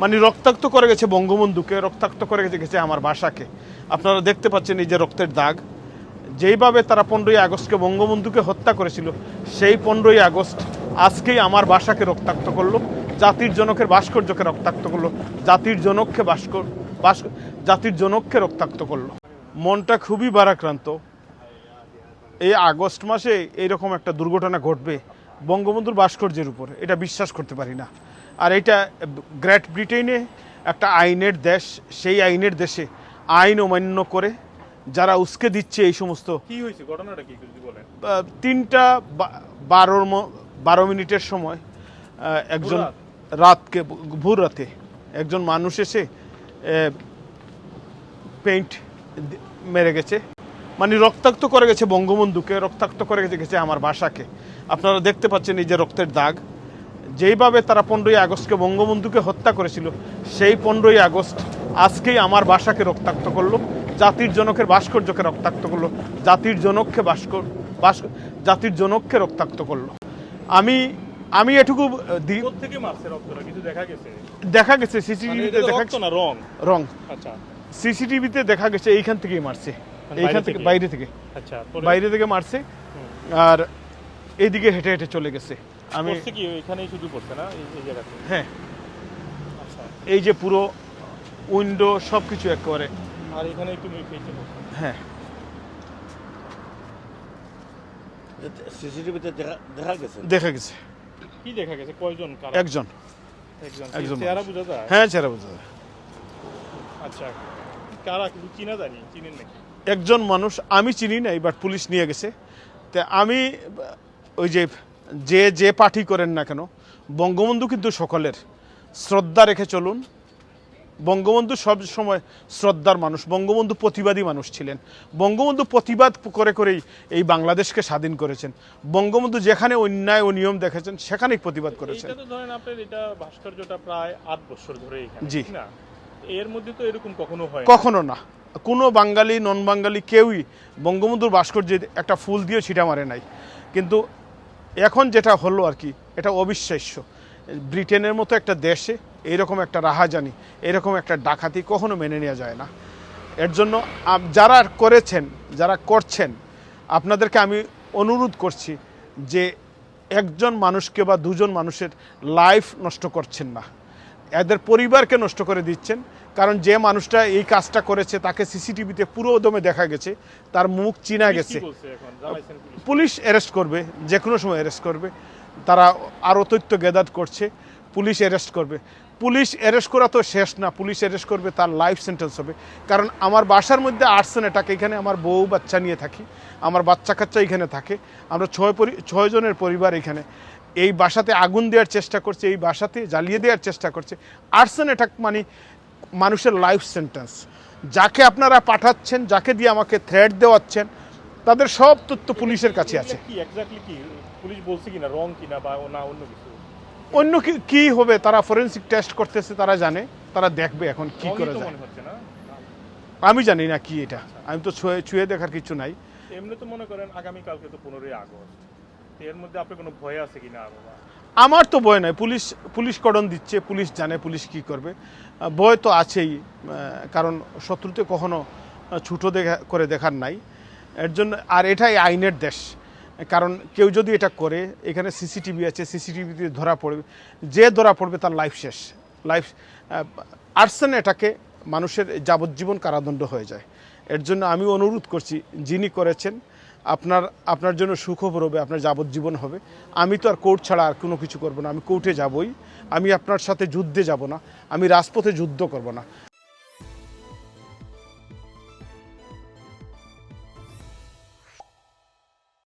মানে রক্তাক্ত করে গেছে বঙ্গবন্ধুকে, রক্তাক্ত করে গেছে গেছে আমার বাসাকে। আপনারা দেখতে পাচ্ছেন এই যে রক্তের দাগ। যেইভাবে তারা পনেরোই আগস্টকে বঙ্গবন্ধুকে হত্যা করেছিল, সেই পনেরোই আগস্ট আজকেই আমার বাসাকে রক্তাক্ত করল, জাতির জনকের ভাস্কর্যকে রক্তাক্ত করল, জাতির জনককে ভাস্কর ভাস জাতির জনককে রক্তাক্ত করল। মনটা খুবই বারাক্রান্ত এই আগস্ট মাসে এইরকম একটা দুর্ঘটনা ঘটবে বঙ্গবন্ধুর ভাস্কর্যের উপর এটা বিশ্বাস করতে পারি না। আর এটা গ্রেট ব্রিটেনে একটা আইনের দেশ সেই আইনের দেশে আইন অমান্য করে যারা উস্কে দিচ্ছে এই সমস্ত কি হয়েছে? ঘটনাটা কি বলেন। তিনটা বারোর ম- বারো মিনিটের সময় একজন রাতকে ভোর রাতে একজন মানুষ এসে পেইন্ট মেরে গেছে। মানে রক্তাক্ত করে গেছে বঙ্গবন্ধুকে রক্তাক্ত করে গেছে গেছে আমার বাসাকে। আপনারা দেখতে পাচ্ছেন এই যে রক্তের দাগ। যেইভাবে তারা পনেরোই আগস্টকে বঙ্গবন্ধুকে হত্যা করেছিল সেই পনেরোই আগস্ট আজকেই আমার বাসাকে রক্তাক্ত করল জাতির জনকের ভাস্কর্যকে রক্তাক্ত করল জাতির জনককে ভাস্কর ভাস্কর জাতির জনককে রক্তাক্ত করল। আমি আমি এটুকু থেকে মারছে রক্তটা? কিছু দেখা গেছে? দেখা গেছে মানে সিসিটিভিতে দেখা গেছে না রং? রং। আচ্ছা। সিসিটিভিতে দেখা গেছে এইখান থেকেই মারছে। মানে এইখান বাইরে থেকে? বাইরে থেকে। আচ্ছা বাইরে থেকে মারছে। আর এইদিকে হেঁটে হেঁটে চলে গেছে। আমি কি? এখানেই শুধু পড়ছে না? এই এই জায়গাতে? হ্যাঁ। আচ্ছা। এই যে পুরো উইন্ডো সব কিছু একেবারে। আর এখানে একটু হ্যাঁ। সিসিটিভিতে দেখা দেখা গেছে? দেখা গেছে। কি দেখা গেছে? কয়জন? একজন। একজন। একজন চেহারা বোঝা যায়? হ্যাঁ চেহারা বোঝা যায়। আচ্ছা। কারা? কিছু চিনা জানি। চিনেন নাকি? একজন মানুষ আমি চিনি না এবার পুলিশ নিয়ে গেছে। তা আমি ওই যে যে যে পার্টি করেন না কেন বঙ্গবন্ধু কিন্তু সকলের। শ্রদ্ধা রেখে চলুন। বঙ্গবন্ধু সব সময় শ্রদ্ধার মানুষ বঙ্গবন্ধু প্রতিবাদী মানুষ ছিলেন। বঙ্গবন্ধু প্রতিবাদ করে করেই এই বাংলাদেশকে স্বাধীন করেছেন। বঙ্গবন্ধু যেখানে অন্যায় ও নিয়ম দেখেছেন সেখানেই প্রতিবাদ করেছেন। জি। এর মধ্যে তো এরকম কখনো হয় কখনো না। কোনো বাঙালি নন বাঙালি কেউই বঙ্গবন্ধুর ভাস্কর্যে একটা ফুল দিয়ে ছিটা মারে নাই। কিন্তু এখন যেটা হলো আর কি, এটা অবিশ্বাস্য। ব্রিটেনের মতো একটা দেশে এইরকম একটা রাহাজানি, এরকম একটা ডাকাতি কখনো মেনে নেওয়া যায় না। এর জন্য যারা করেছেন, যারা করছেন, আপনাদেরকে আমি অনুরোধ করছি যে একজন মানুষকে বা দুজন মানুষের লাইফ নষ্ট করছেন না। এদের পরিবারকে নষ্ট করে দিচ্ছেন কারণ যে মানুষটা এই কাজটা করেছে তাকে সিসিটিভিতে পুরো দমে দেখা গেছে তার মুখ চিনা গেছে। পুলিশ? অ্যারেস্ট করবে যে কোনো সময় অ্যারেস্ট করবে। তারা আরও তথ্য গ্যাদার করছে পুলিশ অ্যারেস্ট করবে। পুলিশ অ্যারেস্ট করা তো শেষ না পুলিশ অ্যারেস্ট করবে তার লাইফ সেন্টেন্স হবে। কারণ আমার বাসার মধ্যে আসছেন এটাকে এখানে আমার বউ বাচ্চা নিয়ে থাকি আমার বাচ্চা কাচ্চা এখানে থাকে আমরা ছয় পরি ছয়জনের পরিবার এখানে। এই বাসাতে আগুন দেওয়ার চেষ্টা করছে এই বাসাতে জ্বালিয়ে দেওয়ার চেষ্টা করছে। আর্সেন অ্যাটাক মানে মানুষের লাইফ সেন্টেন্স যাকে আপনারা পাঠাচ্ছেন যাকে দিয়ে আমাকে থ্রেট দেওয়াচ্ছেন তাদের সব তথ্য পুলিশের কাছে আছে। কি এক্স্যাক্টলি কি? পুলিশ বলছে কিনা রং কিনা বা না অন্য কিছু? অন্য কি হবে? তারা ফরেন্সিক টেস্ট করতেছে তারা জানে। তারা দেখবে এখন কি করে যায়। আমি জানি না কি এটা। আমি তো ছুঁয়ে ছুঁয়ে দেখার কিছু নাই। এমনি তো মনে করেন আগামী কালকে তো পনেরোই আগস্ট। এর মধ্যে আপনার কোনো ভয় আছে কিনা আমার তো ভয় নাই পুলিশ পুলিশ কড়ন দিচ্ছে, পুলিশ জানে পুলিশ কি করবে। ভয় তো আছেই কারণ শত্রুতে কখনো ছুটো দেখা, করে দেখার নাই। এর জন্য, আর এটাই আইনের দেশ। কারণ কেউ যদি এটা করে, এখানে সিসিটিভি আছে, সিসিটিভিতে ধরা পড়বে, যে ধরা পড়বে তার লাইফ শেষ। লাইফ আর্সেন এটাকে মানুষের যাবজ্জীবন কারাদণ্ড হয়ে যায়। এর জন্য আমি অনুরোধ করছি, যিনি করেছেন আপনার আপনার জন্য সুখবর হবে, আপনার যাবজ্জীবন হবে। আমি তো আর কোর্ট ছাড়া আর কোনো কিছু করব না। আমি কোর্টে যাবই। আমি আপনার সাথে যুদ্ধে যাব না। আমি রাজপথে যুদ্ধ করব না।